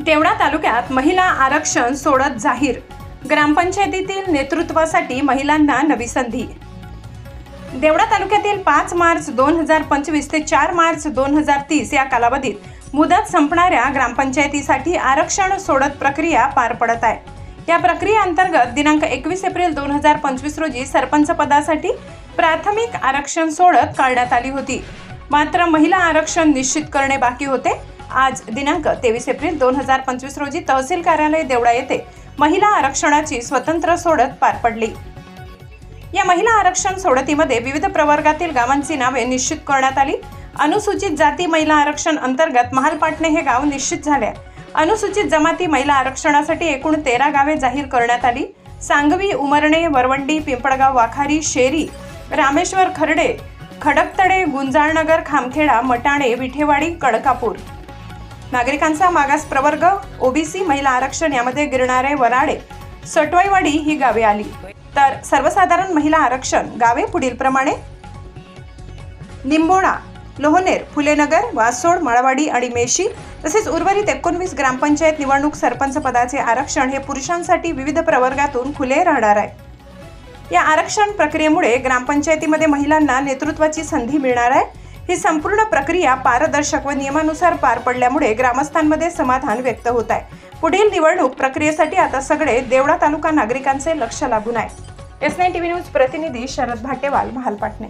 देवडा तालुक्यात महिला आरक्षण सोडत जाहीर. ग्रामपंचायतीतील नेतृत्वासाठी महिलांना नवी संधी. देवडा तालुक्यातील पाच मार्च दोन हजार पंचवीस ते चार मार्च दोन हजार तीस या कालावधीत मुदत संपणाऱ्या ग्रामपंचायतीसाठी आरक्षण सोडत प्रक्रिया पार पडत आहे. या प्रक्रियेअंतर्गत दिनांक एकवीस एप्रिल दोन हजार पंचवीस रोजी सरपंच पदासाठी प्राथमिक आरक्षण सोडत काढण्यात आली होती. मात्र महिला आरक्षण निश्चित करणे बाकी होते. आज दिनांक तेवीस एप्रिल दोन हजार पंचवीस रोजी तहसील कार्यालय देवळा येथे महिला आरक्षणाची स्वतंत्र सोडत पार पडली. या महिला आरक्षण सोडतीमध्ये विविध प्रवर्गातील गावांची नावे निश्चित करण्यात आली. अनुसूचित जाती महिला आरक्षण अंतर्गत महालपाटणे हे गाव निश्चित झाले. अनुसूचित जमाती महिला आरक्षणासाठी एकूण तेरा गावे जाहीर करण्यात आली. सांगवी उमरणे वरवंडी पिंपळगाव वाखारी शेरी रामेश्वर खर्डे खडकतडे गुंजाळनगर खामखेडा मटाणे विठेवाडी कडकापूर नागरिकांचा मागास प्रवर्ग ओबीसी महिला आरक्षण यामध्ये गिरणारे वराडे सटवाईवाडी ही गावे आली. तर सर्वसाधारण महिला आरक्षण गावे पुढील प्रमाणे. निंबोणा लोहनेर फुलेनगर वासोड मळवाडी आणि मेशी तसेच उर्वरित एकोणवीस ग्रामपंचायत निवडणूक सरपंच पदाचे आरक्षण हे पुरुषांसाठी विविध प्रवर्गातून खुले राहणार आहे. या आरक्षण प्रक्रियेमुळे ग्रामपंचायतीमध्ये महिलांना नेतृत्वाची संधी मिळणार आहे. ही संपूर्ण प्रक्रिया पारदर्शक व नियमानुसार पार पडल्यामुळे ग्रामस्थांमध्ये समाधान व्यक्त होत आहे. पुढील निवडणूक प्रक्रियेसाठी आता सगळे देवळा तालुका नागरिकांचे लक्ष लागून आहे. एस नाईन टीव्ही न्यूज प्रतिनिधी शरद भाटेवाल महालपाटणे